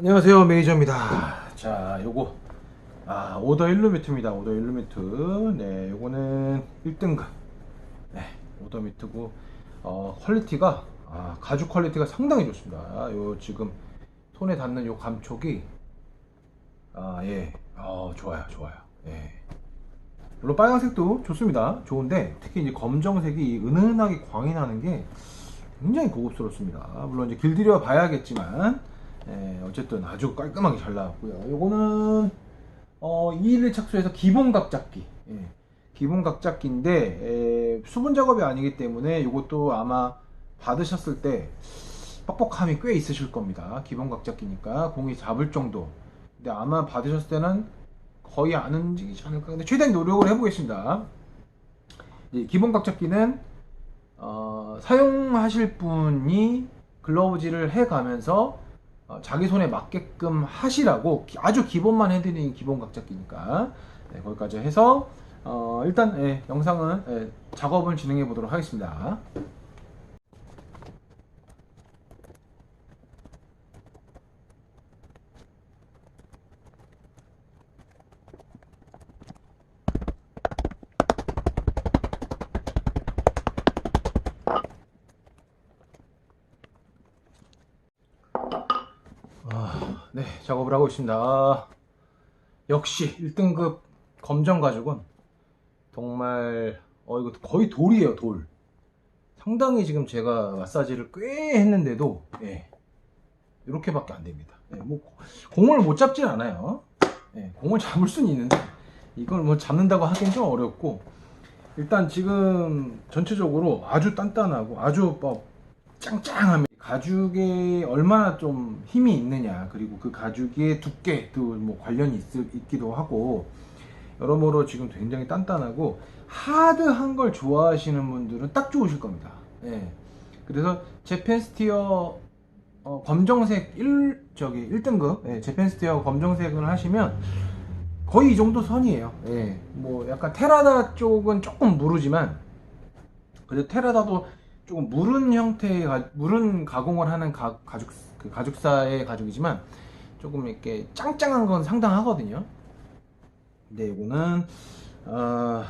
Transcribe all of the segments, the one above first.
안녕하세요 메이저입니다. 자 요거. 아 오더 1루 미트입니다. 오더 1루 미트. 네 요거는 1등급. 네 오더 미트고 어 퀄리티가 아 가죽 퀄리티가 상당히 좋습니다. 요 지금 손에 닿는 요 감촉이. 아예 어 좋아요 좋아요. 예. 물론 빨간색도 좋습니다. 좋은데 특히 이제 검정색이 이 은은하게 광이 나는 게 굉장히 고급스럽습니다. 물론 이제 길들여 봐야겠지만 예, 어쨌든 아주 깔끔하게 잘 나왔고요. 요거는 어, 211 착수해서 기본 각 잡기. 예, 기본 각 잡기인데 에, 수분 작업이 아니기 때문에 요것도 아마 받으셨을 때 뻑뻑함이 꽤 있으실 겁니다. 기본 각 잡기니까 공이 잡을 정도. 근데 아마 받으셨을 때는 거의 안 움직이지 않을까. 근데 최대한 노력을 해보겠습니다. 이 기본 각 잡기는 어, 사용하실 분이 글러브질을 해가면서 어, 자기 손에 맞게끔 하시라고 기- 아주 기본만 해드리는 기본 각잡기니까 네, 거기까지 해서 어, 일단 예, 영상은 예, 작업을 진행해 보도록 하겠습니다. 아, 네, 작업을 하고 있습니다. 아, 역시 1등급 검정 가죽은 정말 어 이거 거의 돌이에요, 돌. 상당히 지금 제가 마사지를 꽤 했는데도 예, 이렇게밖에 안 됩니다. 예, 뭐 공을 못 잡진 않아요. 예, 공을 잡을 수는 있는데 이걸 뭐 잡는다고 하기엔 좀 어렵고 일단 지금 전체적으로 아주 단단하고 아주 뭐 짱짱합니다. 가죽에 얼마나 좀 힘이 있느냐 그리고 그 가죽의 두께도 뭐 관련이 있, 있기도 하고 여러모로 지금 굉장히 단단하고 하드한 걸 좋아하시는 분들은 딱 좋으실 겁니다. 예. 그래서 재팬 스티어 어, 검정색 1 저기 1등급 예, 재팬 스티어 검정색을 하시면 거의 이 정도 선이에요. 예. 뭐 약간 테라다 쪽은 조금 무르지만 그래도 테라다도 조금 무른 형태의 가, 무른 가공을 하는 가, 가죽 그 가죽사의 가죽이지만 조금 이렇게 짱짱한 건 상당하거든요. 근데 이거는 어,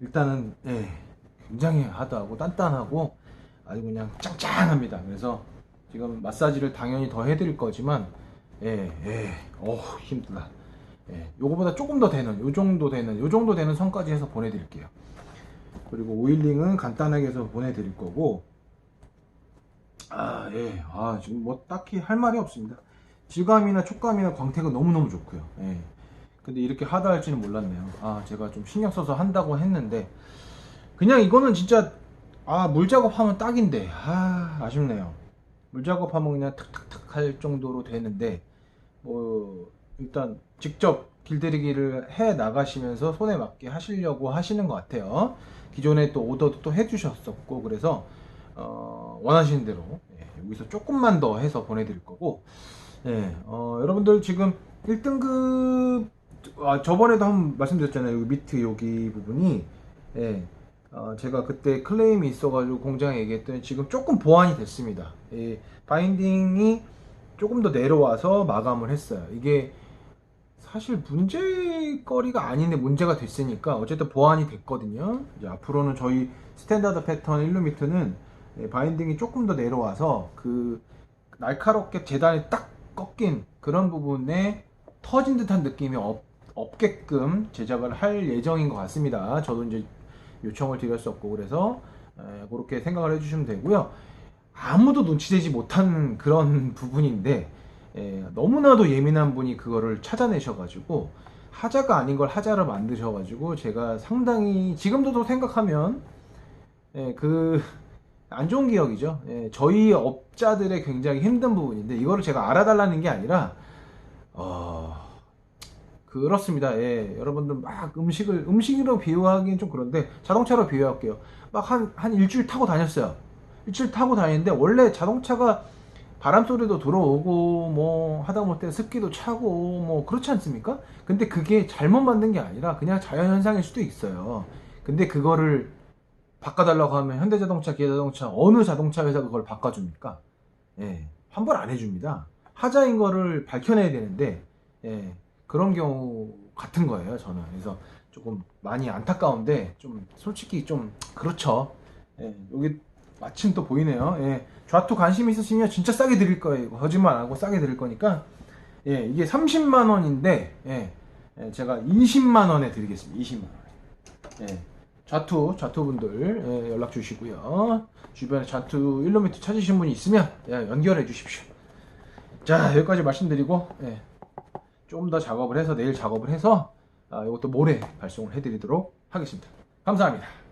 일단은 예, 굉장히 하드하고 단단하고 아주 그냥 짱짱합니다. 그래서 지금 마사지를 당연히 더 해드릴 거지만 예, 예, 어 힘들다. 예, 요거보다 조금 더 되는, 요 정도 되는, 요 정도 되는 선까지 해서 보내드릴게요. 그리고 오일링은 간단하게 해서 보내드릴 거고. 아 예. 아 지금 뭐 딱히 할 말이 없습니다. 질감이나 촉감이나 광택은 너무너무 좋고요. 예. 근데 이렇게 하다 할지는 몰랐네요. 아 제가 좀 신경 써서 한다고 했는데. 그냥 이거는 진짜 아 물 작업하면 딱인데. 아 아쉽네요. 물 작업하면 그냥 탁탁탁 할 정도로 되는데 뭐 일단 직접 길들이기를 해 나가시면서 손에 맞게 하시려고 하시는 것 같아요. 기존에 또 오더도 또 해주셨었고 그래서 어, 원하시는 대로 예, 여기서 조금만 더 해서 보내드릴 거고 예, 어, 여러분들 지금 1등급 아, 저번에도 한번 말씀드렸잖아요. 여기 미트 여기 부분이 예, 어, 제가 그때 클레임이 있어가지고 공장에 얘기했더니 지금 조금 보완이 됐습니다. 예, 바인딩이 조금 더 내려와서 마감을 했어요. 이게 사실 문제거리가 아닌데 문제가 됐으니까 어쨌든 보완이 됐거든요. 이제 앞으로는 저희 스탠다드 패턴 1루미트는 예, 바인딩이 조금 더 내려와서 그 날카롭게 재단이 딱 꺾인 그런 부분에 터진 듯한 느낌이 없, 없게끔 제작을 할 예정인 것 같습니다. 저도 이제 요청을 드렸었고 그래서 에, 그렇게 생각을 해주시면 되고요. 아무도 눈치채지 못하는 그런 부분인데 예, 너무나도 예민한 분이 그거를 찾아내셔가지고 하자가 아닌 걸 하자로 만드셔가지고 제가 상당히 지금도 또 생각하면 예, 그안 좋은 기억이죠. 예, 저희 업자들의 굉장히 힘든 부분인데 이거를 제가 알아달라는 게 아니라 어, 그렇습니다. 예, 여러분들 막 음식을 음식으로 비유하기는 좀 그런데 자동차로 비유할게요. 막 한한 일주일 타고 다녔어요. 일주일 타고 다니는데 원래 자동차가 바람 소리도 들어오고 뭐 하다 못해 습기도 차고 뭐 그렇지 않습니까? 근데 그게 잘못 만든 게 아니라 그냥 자연 현상일 수도 있어요. 근데 그거를 바꿔달라고 하면 현대자동차, 기아자동차 어느 자동차 회사가 그걸 바꿔줍니까? 예, 환불 안 해줍니다. 하자인 거를 밝혀내야 되는데 예, 그런 경우 같은 거예요 저는 그래서 조금 많이 안타까운데 좀 솔직히 좀 그렇죠 예, 여기 마침 또 보이네요. 예, 좌투 관심 있으시면 진짜 싸게 드릴 거예요. 거짓말 안 하고 싸게 드릴 거니까. 예, 이게 30만 원인데 예, 예, 제가 20만 원에 드리겠습니다. 20만 원. 예, 좌투 좌투분들 예, 연락 주시고요. 주변에 좌투 1로미터 찾으신 분이 있으면 예, 연결해 주십시오. 자 여기까지 말씀드리고 예, 좀더 작업을 해서 내일 작업을 해서 아, 이것도 모레 발송을 해드리도록 하겠습니다. 감사합니다.